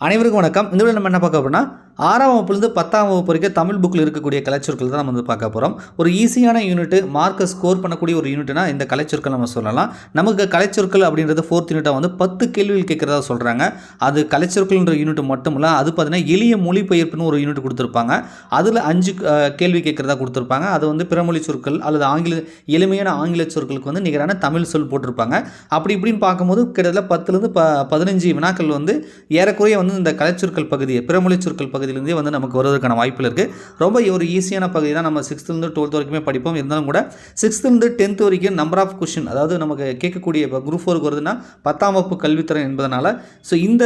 அனைவருக்கும் வணக்கம். இந்த வீடியோ நம்ம என்ன பார்க்க அப்படின்னா ஆறாம் வகுப்புலேருந்து பத்தாம் வகுப்பு வரைக்கும் தமிழ் புக்கில் இருக்கக்கூடிய கலைச்சொற்கள் தான் நம்ம வந்து பார்க்க போகிறோம் ஒரு ஈஸியான யூனிட்டு மார்க்கை ஸ்கோர் பண்ணக்கூடிய ஒரு யூனிட்னா இந்த கலைச்சொற்கள் நம்ம சொல்லலாம். நமக்கு கலைச்சொற்கள் அப்படின்றது ஃபோர்த் யூனிட்டாக வந்து பத்து கேள்விகள் கேட்குறதா சொல்கிறாங்க அது கலைச்சொற்கள்ன்ற யூனிட் மட்டும் இல்லை அது பார்த்தீங்கன்னா எளிய மொழிபெயர்ப்புன்னு ஒரு யூனிட் கொடுத்துருப்பாங்க. அதில் அஞ்சு கேள்வி கேட்குறதா கொடுத்துருப்பாங்க. அது வந்து பிறமொழி சொற்கள் அல்லது ஆங்கில எளிமையான ஆங்கில சொற்களுக்கு வந்து நிகரான தமிழ் சொல் போட்டிருப்பாங்க. அப்படி இப்படின்னு பார்க்கும்போது கிட்டத்தட்ட பத்துலேருந்து ப பதினஞ்சு வினாக்கள் வந்து ஏறக்குறைய வந்து இந்த கலைச்சொற்கள் பகுதி பிறமொழி சொற்கள் பகுதியிலேருந்தே வந்து நமக்கு வருவதற்கான வாய்ப்பில் இருக்குது ரொம்ப ஒரு ஈஸியான பகுதி தான். நம்ம சிக்ஸ்த்துலேருந்து டுவெல்த் வரைக்குமே படிப்போம். இருந்தாலும் கூட சிக்ஸ்த்துலேருந்து டென்த் வரைக்கும் நம்பர் ஆஃப் கொஷின் அதாவது நமக்கு கேட்கக்கூடிய இப்போ குரூப் ஃபோருக்கு வருதுன்னா பத்தாம் வகுப்பு கல்வித்திறன் என்பதனால ஸோ இந்த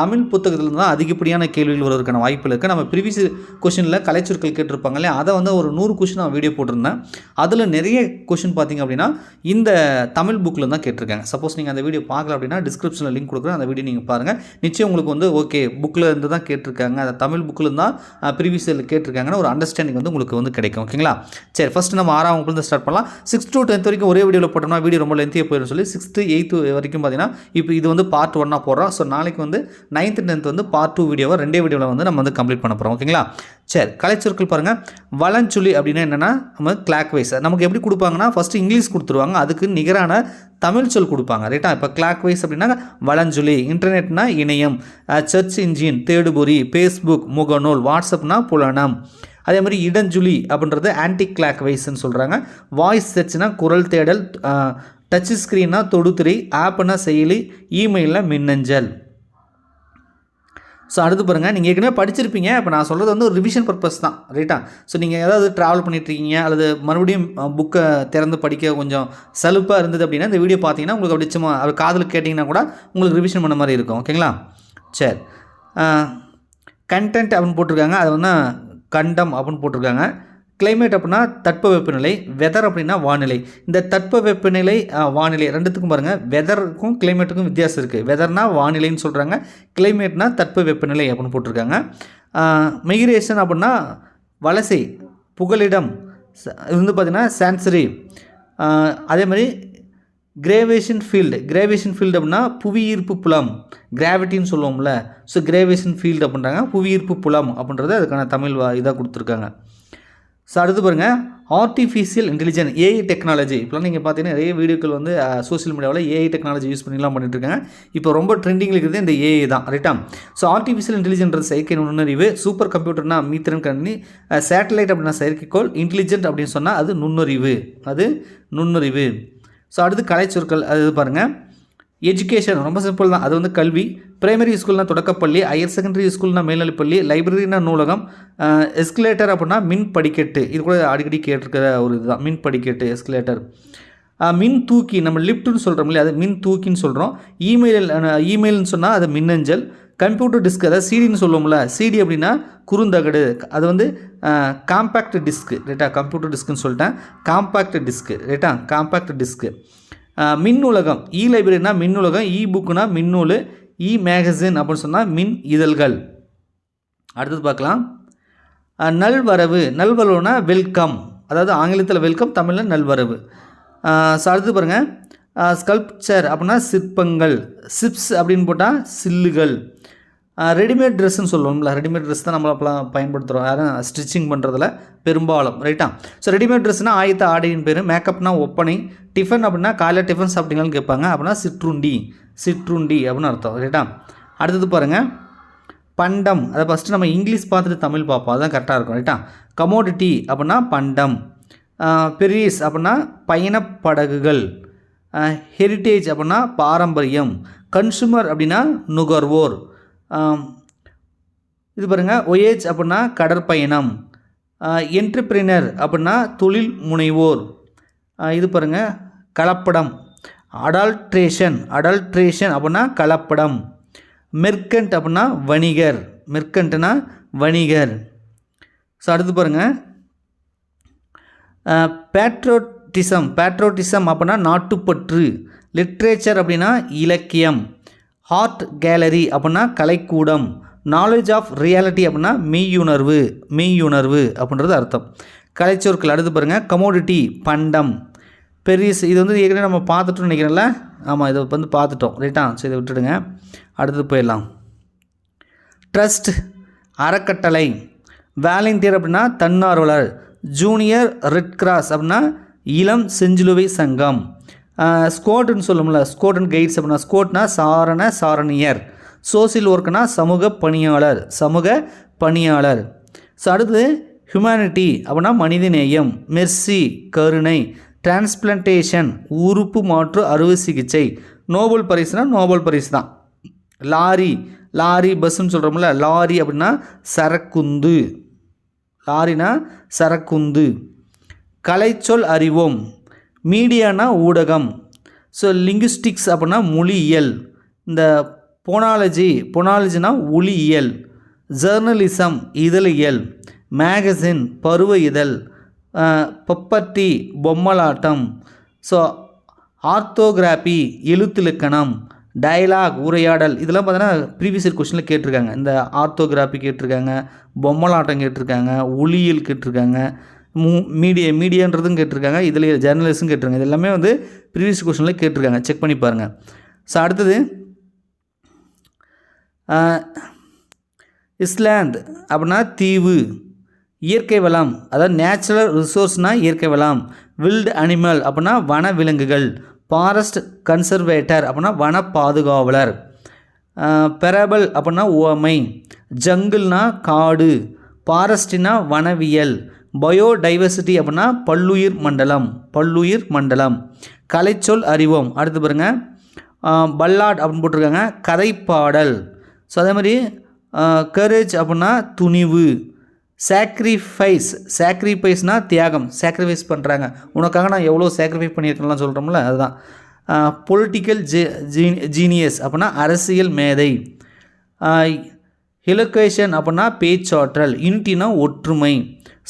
தமிழ் புத்தகத்திலிருந்து தான் அதிகப்படியான கேள்விகள் வருவதற்கான வாய்ப்பில் இருக்குது நம்ம ப்ரீவியஸ் கொஷினில் கலைச்சொற்கள் கேட்டிருப்பாங்க இல்லையா? அதை வந்து ஒரு நூறு கொஷின் நான் வீடியோ போட்டிருந்தேன். அதில் நிறைய கொஷின் பார்த்தீங்க அப்படின்னா இந்த தமிழ் புக்கில் தான் கேட்டிருக்காங்க. சப்போஸ் நீங்கள் அந்த வீடியோ பார்க்கல அப்படின்னா டிஸ்கிரிப்ஷனில் லிங்க் கொடுக்குறேன். அந்த வீடியோ நீங்கள் பாருங்கள் நிச்சயம் உங்களுக்கு வந்து ஓகே புக்கில் இருந்து தான் கேட்டிருக்காங்க. அந்த தமிழ் புக்கில் தான் ப்ரீவியஸ் கேட்டிருக்காங்கன்னு ஒரு அண்டர்ஸ்டாண்டிங் வந்து உங்களுக்கு வந்து கிடைக்கும். ஓகேங்களா? சரி ஃபஸ்ட்டு நம்ம ஆறாம் வகுப்புலேருந்து ஸ்டார்ட் பண்ணலாம். சிக்ஸ் டு டென்த் வரைக்கும் ஒரே வீடியோவில் போட்டோம்னா வீடியோ ரொம்ப லென்த்தியாக போயிடும் சொல்லி சிக்ஸ்த்து எயித்து வரைக்கும் பார்த்தீங்கன்னா இப்போ இது வந்து பார்ட் ஒன்னாக போடுறோம். ஸோ நாளைக்கு வந்து நைன்த்து டென்த் வந்து பார்ட் டூ வீடியோவை ரெண்டே வீடியோவில் வந்து நம்ம வந்து கம்ப்ளீட் பண்ண போகிறோம் ஓகேங்களா? சரி கலைச்சொற்கள் பாருங்கள் வளஞ்சொல்லி அப்படின்னா என்னென்னா நம்ம கிளாக் வைஸ் நமக்கு எப்படி கொடுப்பாங்கன்னா ஃபஸ்ட்டு இங்கிலீஷ் கொடுத்துருவாங்க. அதுக்கு நிகரான தமிழ் சொல் கொடுப்பாங்க ரைட்டா இப்போ கிளாக் வைஸ் அப்படின்னா வளஞ்சொலி இன்டர்நெட்னா இணையம் சர்ச் இன்ஜின் தேடுபொறி ஃபேஸ்புக் முகநூல் வாட்ஸ்அப்னா புலனம். அதே மாதிரி இடஞ்சுழி அப்படின்றது ஆன்டி கிளாக் வைஸ்ன்னு சொல்கிறாங்க வாய்ஸ் சர்ச்னா குரல் தேடல் டச் ஸ்க்ரீன்னா தொடுதிரை ஆப்னா செயலி இமெயிலில் மின்னஞ்சல். ஸோ அடுத்து பாருங்கள் நீங்கள் ஏற்கனவே படிச்சிருப்பீங்க. இப்போ நான் சொல்கிறது வந்து ஒரு ரிவிஷன் பர்பஸ் தான். ரைட்டா ஸோ நீங்கள் ஏதாவது ட்ராவல் பண்ணிட்டுருக்கீங்க அல்லது மறுபடியும் புக்கை திறந்து படிக்க கொஞ்சம் சலுப்பாக இருந்தது அப்படின்னா இந்த வீடியோ பார்த்தீங்கன்னா உங்களுக்கு அப்படி சும்மா அவர் காதில் கேட்டிங்கன்னா கூட உங்களுக்கு ரிவிஷன் பண்ண மாதிரி இருக்கும். ஓகேங்களா சரி. கண்டென்ட் அப்படின்னு போட்டிருக்காங்க. அது வந்து கண்டம் அப்படின்னு போட்டிருக்காங்க. கிளைமேட் அப்படின்னா தட்பவெப்பநிலை வெதர் அப்படின்னா வானிலை. இந்த தட்பவெப்பநிலை வெப்பநிலை வானிலை ரெண்டுத்துக்கும் பாருங்கள் வெதருக்கும் கிளைமேட்டுக்கும் வித்தியாசம் இருக்குது வெதர்னா வானிலைன்னு சொல்கிறாங்க கிளைமேட்னா தட்ப வெப்பநிலை அப்படின்னு போட்டிருக்காங்க. மைக்ரேஷன் அப்படின்னா வலசை புகலிடம் இது வந்து பார்த்திங்கன்னா சான்சரி அதே மாதிரி கிரேவேஷன் ஃபீல்டு கிரேவேஷன் ஃபீல்டு அப்படின்னா புவியீர்ப்பு புலம் கிராவிட்டின்னு சொல்லுவோம்ல. ஸோ கிரேவேஷன் ஃபீல்டு அப்படின்றாங்க புவியீர்ப்பு புலம் அப்படின்றது அதுக்கான தமிழ் இதாக கொடுத்துருக்காங்க. ஸோ அடுத்து பாருங்கள் ஆர்டிஃபிஷியல் இன்டெலிஜென்ஸ் ஏஐ டெக்னாலஜி இப்போலாம் நீங்கள் பார்த்தீங்கன்னா நிறைய வீடியோக்கள் வந்து சோஷியல் மீடியாவில் ஏஐ டெக்னாலஜி யூஸ் பண்ணிலாம் பண்ணிட்டுருக்காங்க. இப்போ ரொம்ப ட்ரெண்டிங்கில் இருக்கிறது இந்த ஏஐ தான் ரைட்டா ஸோ ஆர்டிஃபிஷியல் இன்டெலிஜென்ஸ் செயற்கை நுண்ணறிவு சூப்பர் கம்ப்யூட்டர்னா மீத்திரன் கணினி சேட்டலைட் அப்படின்னா செயற்கைக்கோள் இன்டெலிஜென்ட் அப்படின்னு சொன்னால் அது நுண்ணறிவு. அது நுண்ணறிவு. ஸோ அடுத்து கலைச்சொற்கள் அது பாருங்கள் எஜுகேஷன் ரொம்ப சிம்பிள் தான். அது வந்து கல்வி. பிரைமரி ஸ்கூல்னா தொடக்கப்பள்ளி ஹையர் செகண்டரி ஸ்கூல்னா மேல்நிலைப்பள்ளி லைப்ரரினா நூலகம். எஸ்கலேட்டர் அப்படின்னா மின் படிக்கட்டு. இது கூட அடிக்கடி கேட்டிருக்கிற ஒரு இதுதான். மின் படிக்கட்டு எஸ்கலேட்டர் மின் தூக்கி நம்ம லிஃப்ட்னு சொல்கிறோம் இல்லையா? அது மின் தூக்கின்னு சொல்கிறோம் இமெயில் இமெயில்னு சொன்னால் அது மின்னஞ்சல். கம்ப்யூட்டர் டிஸ்க் அதாவது சிடின்னு சொல்லுவோம்ல. சிடி அப்படின்னா குறுந்தகடு. அது வந்து காம்பேக்ட் டிஸ்க்கு ரைட்டா கம்ப்யூட்டர் டிஸ்க்குன்னு சொல்லிட்டேன். காம்பேக்ட் டிஸ்க்கு ரைட்டா காம்பேக்ட் டிஸ்க்கு மின் நூலகம் இ e லைப்ரரினா மின் உலகம் இ e புக்குனா மின்னூல் இ e மேகசின் அப்படின்னு சொன்னால் மின் இதழ்கள். அடுத்தது பார்க்கலாம். நல்வரவு. நல்வரவுனா வெல்கம் அதாவது ஆங்கிலத்தில் வெல்கம் தமிழில் நல்வரவு. ஸோ அடுத்து பாருங்கள் ஸ்கல்ப்சர் அப்படின்னா சிற்பங்கள். சிப்ஸ் அப்படின்னு போட்டால் சில்லுகள். ரெடிமேட் ட்ரெஸ்ஸுன்னு சொல்லுவோம்ல ரெடிமேட் ட்ரெஸ் தான் நம்மள அப்பலாம் பயன்படுத்துகிறோம் யாரும் ஸ்டிச்சிங் பண்ணுறதுல பெரும்பாலும் ரைட்டா ஸோ ரெடிமேட் ட்ரெஸ்னால் ஆயத்த ஆடையின் பேர் மேக்கப்னா ஒப்பனை டிஃபன் அப்படின்னா காலையில் டிஃபன் சாப்பிட்டீங்களான்னு கேட்பாங்க. அப்படின்னா சிற்றுண்டி சிற்றுண்டி அப்படின்னு அர்த்தம் ரைட்டா அடுத்தது பாருங்கள் பண்டம். அதை ஃபஸ்ட்டு நம்ம இங்கிலீஷ் பார்த்துட்டு தமிழ் பார்ப்போம். அதுதான் கரெக்டாக இருக்கும் ரைட்டா கமோடிட்டி அப்படின்னா பண்டம். பெரிஸ் அப்படின்னா பயணப்படகுகள். ஹெரிட்டேஜ் அப்படின்னா பாரம்பரியம். கன்சூமர் அப்படின்னா நுகர்வோர். இது பாருங்கள் ஒயேஜ் அப்படின்னா கடற்பயணம். என்டர்பிரினர் அப்படின்னா தொழில் முனைவோர். இது பாருங்கள் கலப்படம். அடல்ட்ரேஷன் அடல்ட்ரேஷன் அப்படின்னா கலப்படம். மெர்கண்ட் அப்படின்னா வணிகர். மெர்கண்ட்னா வணிகர். ஸோ அடுத்து பாருங்கள் பேட்ரோட்டிசம் பேட்ரோட்டிசம் அப்படின்னா நாட்டுப்பற்று. லிட்ரேச்சர் அப்படின்னா இலக்கியம். ஆர்ட் கேலரி அப்படின்னா கலைக்கூடம். நாலேஜ் ஆஃப் ரியாலிட்டி அப்படின்னா மெய்யுணர்வு மெய்யுணர்வு அப்படின்றது அர்த்தம். கலைச்சொற்கள் அடுத்து பாருங்கள் கமோடிட்டி பண்டம். பெரிஸ் இது வந்து ஏற்கனவே நம்ம பார்த்துட்டோம்னு நினைக்கிறேன்ல? ஆமாம் இதை வந்து பார்த்துட்டோம். ரைட்டா சரி இதை விட்டுடுங்க. அடுத்தது போயிடலாம். ட்ரஸ்ட் அறக்கட்டளை. வேலண்டியர் அப்படின்னா தன்னார்வலர். ஜூனியர் ரெட் கிராஸ் அப்படின்னா இளம் செஞ்சிலுவை சங்கம். ஸ்கோட்டுன்னு சொல்லும்ல ஸ்கோட் அண்ட் கைட்ஸ் அப்படின்னா ஸ்கோட்னா சாரண சாரணியர். சோசியல் ஒர்க்னா சமூக பணியாளர் சமூக பணியாளர். ஸோ அடுத்தது ஹியூமனிட்டி அப்படின்னா மனிதநேயம் மெர்சி கருணை. டிரான்ஸ்பிளன்டேஷன் உறுப்பு மாற்று அறுவை சிகிச்சை. நோபல் பரிசுனா நோபல் பரிசு தான். லாரி லாரி பஸ்ஸுன்னு சொல்கிறோம்ல லாரி அப்படின்னா சரக்குந்து. லாரினா சரக்குந்து. கலைச்சொல் அறிவோம் மீடியானா ஊடகம். ஸோ லிங்குஸ்டிக்ஸ் அப்படின்னா மொழியியல். இந்த போனாலஜி பொனாலஜினா ஒளியியல். ஜேர்னலிசம் இதழியல். மேகசின் பருவ இதழ் பப்பட்டி பொம்மலாட்டம். So orthography எழுத்திலக்கணம். டயலாக் உரையாடல். இதெல்லாம் பார்த்தீங்கன்னா ப்ரீவியஸ் இயர் கொஸ்டினில் கேட்டிருக்காங்க. இந்த ஆர்த்தோகிராஃபி கேட்டிருக்காங்க பொம்மலாட்டம் கேட்டிருக்காங்க ஒளியியல் கேட்டிருக்காங்க. மீடியா மீடியான்றதும் கேட்டிருக்காங்க இதில் ஜேர்னலிஸ்டும் கேட்டிருக்காங்க. இது எல்லாமே வந்து ப்ரீவியஸ் கொஷனில் கேட்டிருக்காங்க. செக் பண்ணி பாருங்கள் ஸோ அடுத்தது இஸ்லாந்து அப்படின்னா தீவு இயற்கை வளம் அதாவது நேச்சுரல் ரிசோர்ஸ்னால் இயற்கை வளம் வில்டு அனிமல் அப்படின்னா வன விலங்குகள் ஃபாரஸ்ட் கன்சர்வேட்டர் அப்படின்னா வன பாதுகாவலர் பெரபல் அப்படின்னா ஓமை ஜங்கிள்னா காடு ஃபாரஸ்டினா வனவியல் பயோடைவர்சிட்டி அப்படின்னா பல்லுயிர் மண்டலம் பல்லுயிர் மண்டலம். கலைச்சொல் அறிவோம். அடுத்து பாருங்கள் பல்லாட் அப்படின்னு போட்டிருக்காங்க. கதைப்பாடல். ஸோ அதே மாதிரி கரேஜ் அப்படின்னா துணிவு. சாக்ரிஃபைஸ் சாக்ரிஃபைஸ்னால் தியாகம். சாக்ரிஃபைஸ் பண்ணுறாங்க உனக்காக நான் எவ்வளோ சாக்ரிஃபைஸ் பண்ணியிருக்கேன்லாம் சொல்கிறோம்ல அதுதான். பொலிட்டிக்கல் ஜீ ஜீனியஸ் அப்படின்னா அரசியல் மேதை. ஹிலோகேஷன் அப்படின்னா பேச்சாற்றல். யூனிட்டினா ஒற்றுமை.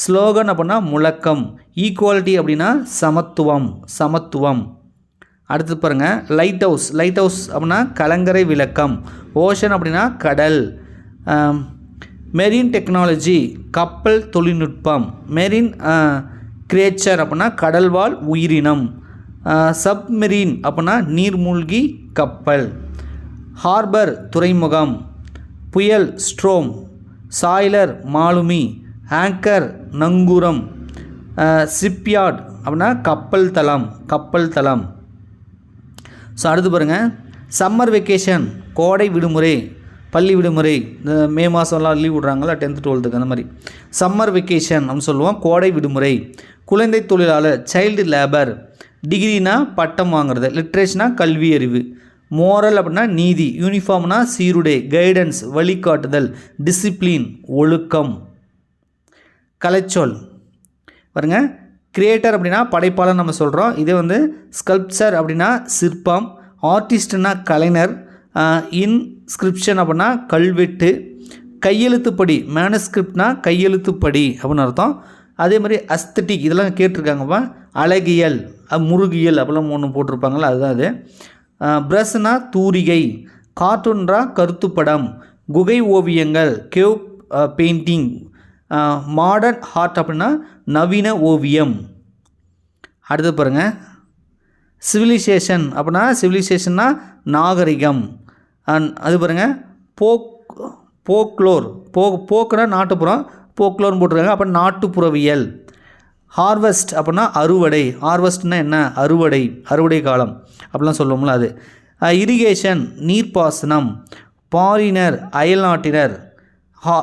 ஸ்லோகன் அப்படின்னா முழக்கம். ஈக்குவாலிட்டி அப்படின்னா சமத்துவம் சமத்துவம். அடுத்து பாருங்கள் லைட் ஹவுஸ் லைட் ஹவுஸ் அப்படின்னா கலங்கரை விளக்கம். ஓஷன் அப்படின்னா கடல். மெரின் டெக்னாலஜி கப்பல் தொழில்நுட்பம். மெரின் கிரேச்சர் அப்படின்னா கடல்வாழ் உயிரினம். சப்மெரீன் அப்படின்னா நீர்மூழ்கி கப்பல். ஹார்பர் துறைமுகம். புயல் ஸ்ட்ரோம் சாய்லர் மாலுமி. ஆங்கர் நங்கூரம் ஷிப்யார்ட் அப்படின்னா கப்பல் தளம் கப்பல் தளம். ஸோ அடுத்து பாருங்கள் சம்மர் வெக்கேஷன் கோடை விடுமுறை பள்ளி விடுமுறை இந்த மே மாதம்லாம் லீவ் விட்றாங்களா டென்த்து டுவெல்த்துக்கு அந்த மாதிரி. சம்மர் வெக்கேஷன் அப்படின்னு சொல்லுவோம் கோடை விடுமுறை. குழந்தை தொழிலாளர் சைல்டு லேபர் டிகிரினா பட்டம் வாங்குறது லிட்ரேஷனா கல்வி அறிவு. மோரல் அப்படின்னா நீதி யூனிஃபார்ம்னா சீருடை கைடன்ஸ் வழிகாட்டுதல் டிசிப்ளின் ஒழுக்கம். கலைச்சொல். பாருங்க. கிரியேட்டர் அப்படின்னா படைப்பாளர் நம்ம சொல்கிறோம் இதே வந்து ஸ்கல்ப்சர் அப்படின்னா சிற்பம் ஆர்டிஸ்ட்னா கலைஞர் இன்ஸ்கிரிப்ஷன் அப்படின்னா கல்வெட்டு கையெழுத்துப்படி மேனஸ்கிரிப்ட்னா கையெழுத்துப்படி அப்படின்னு அர்த்தம். அதே மாதிரி அஸ்தட்டிக் இதெல்லாம் கேட்டிருக்காங்கப்பா அழகியல் முருகியல் அப்படிலாம் ஒன்று போட்டிருப்பாங்களா அதுதான் அது. ப்ரஷ்னா தூரிகை கார்ட்டூன்றா கருத்துப்படம் குகை ஓவியங்கள் கேவ் பெயிண்டிங் மாடர்ன் ஹார்ட் அப்படின்னா நவீன ஓவியம். அடுத்து பாருங்கள் சிவிலைசேஷன் அப்படின்னா சிவிலைசேஷன்னா நாகரிகம். அது பாருங்கள் போக் போக்லோர் போ போக்குனா நாட்டுப்புறம் போக்லோர்னு போட்டிருக்காங்க. அப்போ நாட்டுப்புறவியல். ஹார்வெஸ்ட் அப்படின்னா அறுவடை. ஹார்வெஸ்ட்னா என்ன? அறுவடை. அறுவடை காலம். அப்படிலாம் சொல்லுவோம்ல அது. இரிகேஷன் நீர்ப்பாசனம். பாரினர் அயல்நாட்டினர். ஹா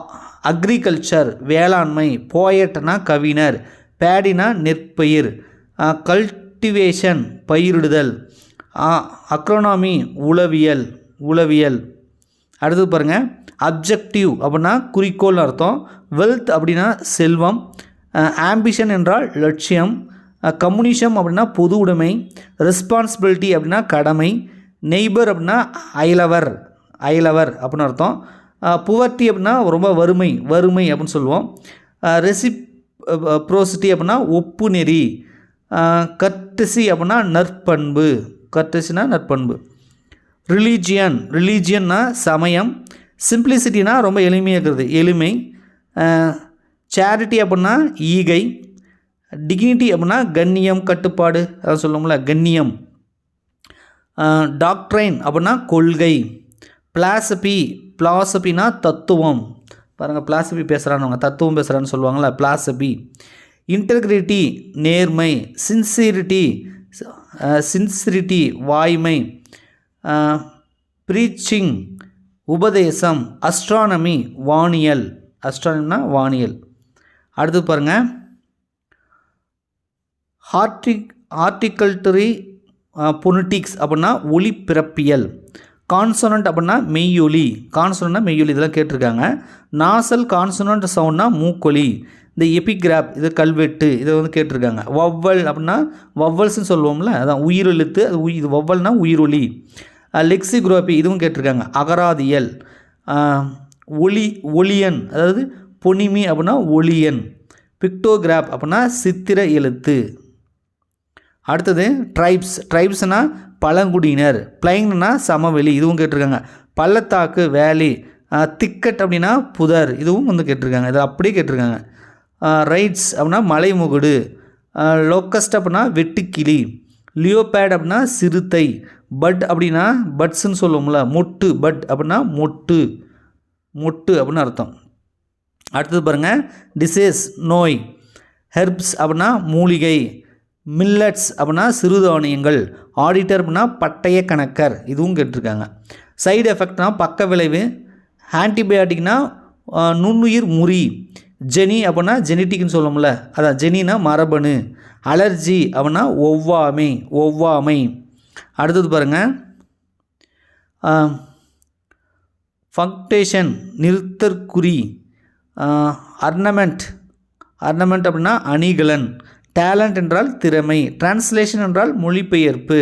அக்ரிகல்ச்சர் வேளாண்மை போயட்னா கவிஞர் பேடினா நெற்பயிர் கல்டிவேஷன் பயிரிடுதல் அக்ரோனாமி உளவியல் உளவியல். அடுத்து பாருங்கள் அப்ஜெக்டிவ் அப்படின்னா குறிக்கோள் அர்த்தம். வெல்த் அப்படின்னா செல்வம் ஆம்பிஷன் என்றால் லட்சியம் கம்யூனிசம் அப்படின்னா பொது உடைமை ரெஸ்பான்சிபிலிட்டி அப்படின்னா கடமை நெய்பர் அப்படின்னா அயலவர் அயலவர் அப்படின்னு அர்த்தம். புவர்ட்டி அப்படின்னா ரொம்ப வறுமை வறுமை அப்படின்னு சொல்லுவோம். ரெசிப் ப்ரோசிட்டி அப்படின்னா ஒப்பு நெறி கர்டசி அப்படின்னா நற்பண்பு. கர்டசினா நற்பண்பு. ரிலீஜியன் ரிலீஜியன்னா சமயம். சிம்பிளிசிட்டினா ரொம்ப எளிமையாக இருக்கிறது எளிமை. சேரிட்டி அப்படின்னா ஈகை. டிக்னிட்டி அப்படின்னா கண்ணியம் கட்டுப்பாடு அதான் சொல்லுவோம்ல கண்ணியம். டாக்ட்ரைன் அப்படின்னா கொள்கை. பிளாசபி பிளாசபினா தத்துவம். பாருங்கள் பிளாசபி பேசுகிறான்னு தத்துவம் பேசுகிறான்னு சொல்லுவாங்களே பிளாசபி இன்டெகிரிட்டி நேர்மை சின்சிரிட்டி சின்சிரிட்டி வாய்மை. ப்ரீச்சிங் உபதேசம் அஸ்ட்ரானமி வானியல். அஸ்ட்ரானமினா வானியல். அடுத்து பாருங்கள் ஹார்டிக் ஹார்டிகல்டரி பொனிட்டிக்ஸ் அப்படின்னா ஒளிப்பிறப்பியல். கான்சனண்ட் அப்படின்னா மெய்யொலி. கான்சனண்ட்னா மெய்யொலி இதெல்லாம் கேட்டிருக்காங்க. நாசல் கான்சனண்ட் சவுண்ட்னா மூக்கொலி. இந்த எபிகிராப் இது கல்வெட்டு இதை வந்து கேட்டிருக்காங்க. வவ்வல் அப்படின்னா வவ்வல்ஸ்னு சொல்லுவோம்ல அதான் உயிரெழுத்து அது உயிர் இது வவ்வல்னா உயிரொலி. லெக்சிகுரோபி இதுவும் கேட்டிருக்காங்க. அகராதியல். ஒளி ஒளியன் அதாவது பொனிமி அப்படின்னா ஒளியன் பிக்டோகிராப் அப்படின்னா சித்திர எழுத்து. அடுத்தது ட்ரைப்ஸ் ட்ரைப்ஸ்னால் பழங்குடியினர் பிளைன்னா சமவெளி இதுவும் கேட்டிருக்காங்க. பள்ளத்தாக்கு வேலி திக்கட் அப்படின்னா புதர் இதுவும் வந்து கேட்டிருக்காங்க. இது அப்படியே கேட்டிருக்காங்க. ரைட்ஸ் அப்படின்னா மலைமுகுடு லோக்கஸ்ட் அப்படின்னா வெட்டுக்கிளி லியோபேட் அப்படின்னா சிறுத்தை பட் அப்படின்னா பட்ஸ்ன்னு சொல்லுவோம்ல மொட்டு பட் அப்படின்னா மொட்டு மொட்டு அப்படின்னு அர்த்தம். அடுத்தது பாருங்கள் டிசேஸ் நோய் ஹெர்ப்ஸ் அப்படின்னா மூலிகை மில்லட்ஸ் அப்படின்னா சிறுதானியங்கள் ஆடிட்டர் அப்படின்னா பட்டய கணக்கர் இதுவும் கேட்டிருக்காங்க. சைடு எஃபெக்ட்னா பக்க விளைவு ஆன்டிபயாட்டிக்னா நுண்ணுயிர் முறி ஜெனி அப்படின்னா ஜெனட்டிக்னு சொல்லும்ல அதான் ஜெனினா மரபணு அலர்ஜி அப்படின்னா ஒவ்வாமை ஒவ்வாமை. அடுத்தது பாருங்கள் ஃபங்க்டேஷன் நிறுத்தற்குறி அர்னமெண்ட் அர்னமெண்ட் அப்படின்னா அணிகலன் டேலண்ட் என்றால் திறமை டிரான்ஸ்லேஷன் என்றால் மொழிபெயர்ப்பு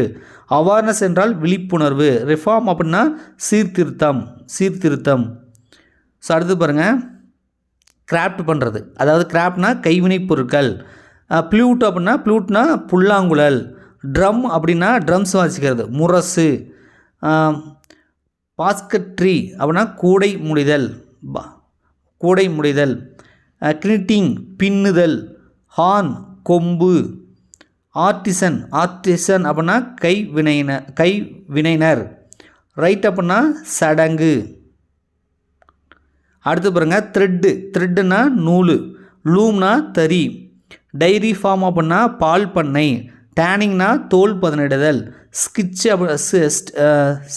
அவேர்னஸ் என்றால் விழிப்புணர்வு ரிஃபார்ம் அப்படின்னா சீர்திருத்தம் சீர்திருத்தம். ஸோ அடுத்து பாருங்கள் கிராஃப்ட் பண்ணுறது அதாவது கிராஃப்ட்னா கைவினைப் பொருட்கள். ப்ளூட் அப்படின்னா ப்ளூட்னா புல்லாங்குழல். ட்ரம் அப்படின்னா ட்ரம்ஸ் வாசிக்கிறது முரசு. பாஸ்கட்ரி அப்படின்னா கூடை முடிதல் கூடை முடிதல். கிரிட்டிங் பின்னுதல் ஹார்ன் கொம்பு. ஆர்டிசன் ஆர்டிசன் அப்படின்னா கை வினைன கை வினைனர் ரைட் அப்படின்னா சடங்கு. அடுத்து பாருங்க த்ரெட்டு த்ரெட்டுனா நூல். லூம்னா தறி. டைரி ஃபார்ம் அப்படின்னா பால் பண்ணை. டேனிங்னா தோல் பதனிடுதல். ஸ்கிட்ச் அப்படி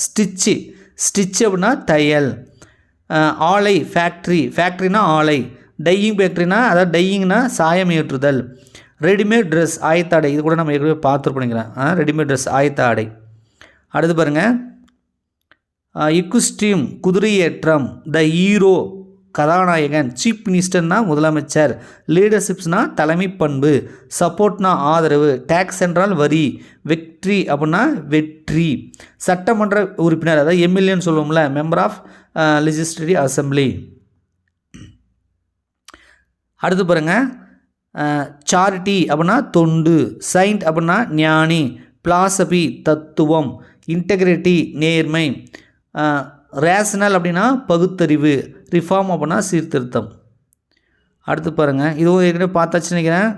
ஸ்டிச்சு ஸ்டிச் அப்படின்னா தையல். ஆலை ஃபேக்ட்ரி ஃபேக்ட்ரினா ஆலை. டையிங் ஃபேக்ட்ரினா அதாவது டையிங்னா சாயம் ஏற்றுதல். ரெடிமேட் ட்ரெஸ் ஆயத்தாடை. இது கூட நம்ம ஏற்கனவே பார்த்துருப்போம் ரெடிமேட் ட்ரெஸ் ஆயத்தாடை. அடுத்து பாருங்கள் இக்குஸ்டீம் குதிரையேற்றம் த ஹீரோ கதாநாயகன் சீஃப் மினிஸ்டர்னா முதலமைச்சர் லீடர்ஷிப்ஸ்னா தலைமை பண்பு சப்போர்ட்னா ஆதரவு டேக்ஸ் என்றால் வரி வெற்றி அப்படின்னா வெற்றி. சட்டமன்ற உறுப்பினர் அதாவது எம்எல்ஏன்னு சொல்லுவோம்ல மெம்பர் ஆஃப் லெஜிஸ்லேட்டிவ் அசம்பிளி அடுத்து பாருங்கள் சாரிட்டி அப்படின்னா தொண்டு சைண்ட் அப்படின்னா ஞானி பிலாசபி தத்துவம் இன்டெகிரிட்டி நேர்மை. ரேஷனல் அப்படின்னா பகுத்தறிவு ரிஃபார்ம் அப்படின்னா சீர்திருத்தம். அடுத்து பாருங்கள் இதுவும் ஏற்கனவே பார்த்தாச்சுன்னு நினைக்கிறேன்.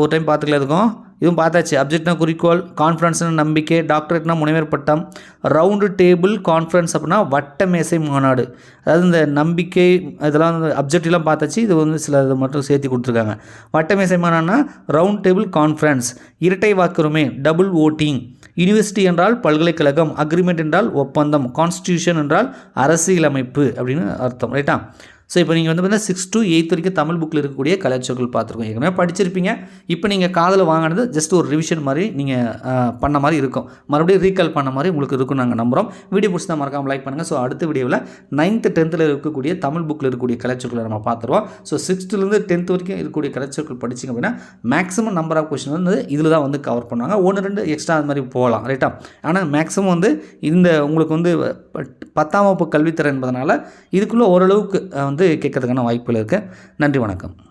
ஒரு டைம் பார்த்துக்கல இருக்கும் இதுவும் பார்த்தாச்சு. அப்ஜெக்ட்னா குறிக்கோள் கான்ஃபரன்ஸ்னா நம்பிக்கை டாக்டரேட்னா முனைவர் பட்டம் ரவுண்டு டேபிள் கான்ஃபரன்ஸ் அப்படின்னா வட்ட மேசை மாநாடு. அதாவது இந்த நம்பிக்கை இதெல்லாம் அப்ஜெக்ட்லாம் பார்த்தாச்சு. இது வந்து சில இது மட்டும் சேர்த்து கொடுத்துருக்காங்க. வட்ட மேசை மாநாடுனா ரவுண்ட் டேபிள் கான்ஃபரன்ஸ் இரட்டை வாக்குரிமை டபுள் ஓட்டிங் யூனிவர்சிட்டி என்றால் பல்கலைக்கழகம் அக்ரிமெண்ட் என்றால் ஒப்பந்தம் கான்ஸ்டியூஷன் என்றால் அரசியலமைப்பு அப்படின்னு அர்த்தம். ரைட்டா ஸோ இப்போ நீங்கள் வந்து பார்த்தீங்கன்னா சிக்ஸ் டு எயித் வரைக்கும் தமிழ் புக்கில் இருக்கக்கூடிய கலைச்சொற்கள் பார்த்துருக்கோம். ஏற்கனவே படிச்சிருப்பீங்க. இப்போ நீங்கள் காதில் வாங்கினது ஜஸ்ட் ஒரு ரிவிஷன் மாதிரி நீங்கள் பண்ண மாதிரி இருக்கும். மறுபடியும் ரீகால் பண்ண மாதிரி உங்களுக்கு இருக்கும் நாங்கள் நம்புகிறோம் வீடியோ பிடிச்சி மறக்காமல் லைக் பண்ணுங்கள் ஸோ அடுத்த வீடியோவில் நைன்த்து டென்த்தில் இருக்கக்கூடிய தமிழ் புக்கில் இருக்கக்கூடிய கலைச்சொற்களை நம்ம பார்த்துருவோம். ஸோ சிக்ஸ்த்துலேருந்து டென்த் வரைக்கும் இருக்கக்கூடிய கலைச்சொற்கள் படிச்சிங்க அப்படின்னா மேக்ஸிமம் நம்பர் ஆஃப் கொஸ்டின் வந்து இதில் தான் வந்து கவர் பண்ணுவாங்க. ஒன்று ரெண்டு எக்ஸ்ட்ரா அது மாதிரி போகலாம். ரைட்டா ஆனால் மேக்ஸிமம் வந்து இந்த உங்களுக்கு வந்து பத்தாம் வகுப்பு கல்வித்திறன் என்பதனால இதுக்குள்ளே ஓரளவுக்கு வந்து வந்து கேட்கறதுக்கான வாய்ப்புகள் இருக்குது நன்றி வணக்கம்.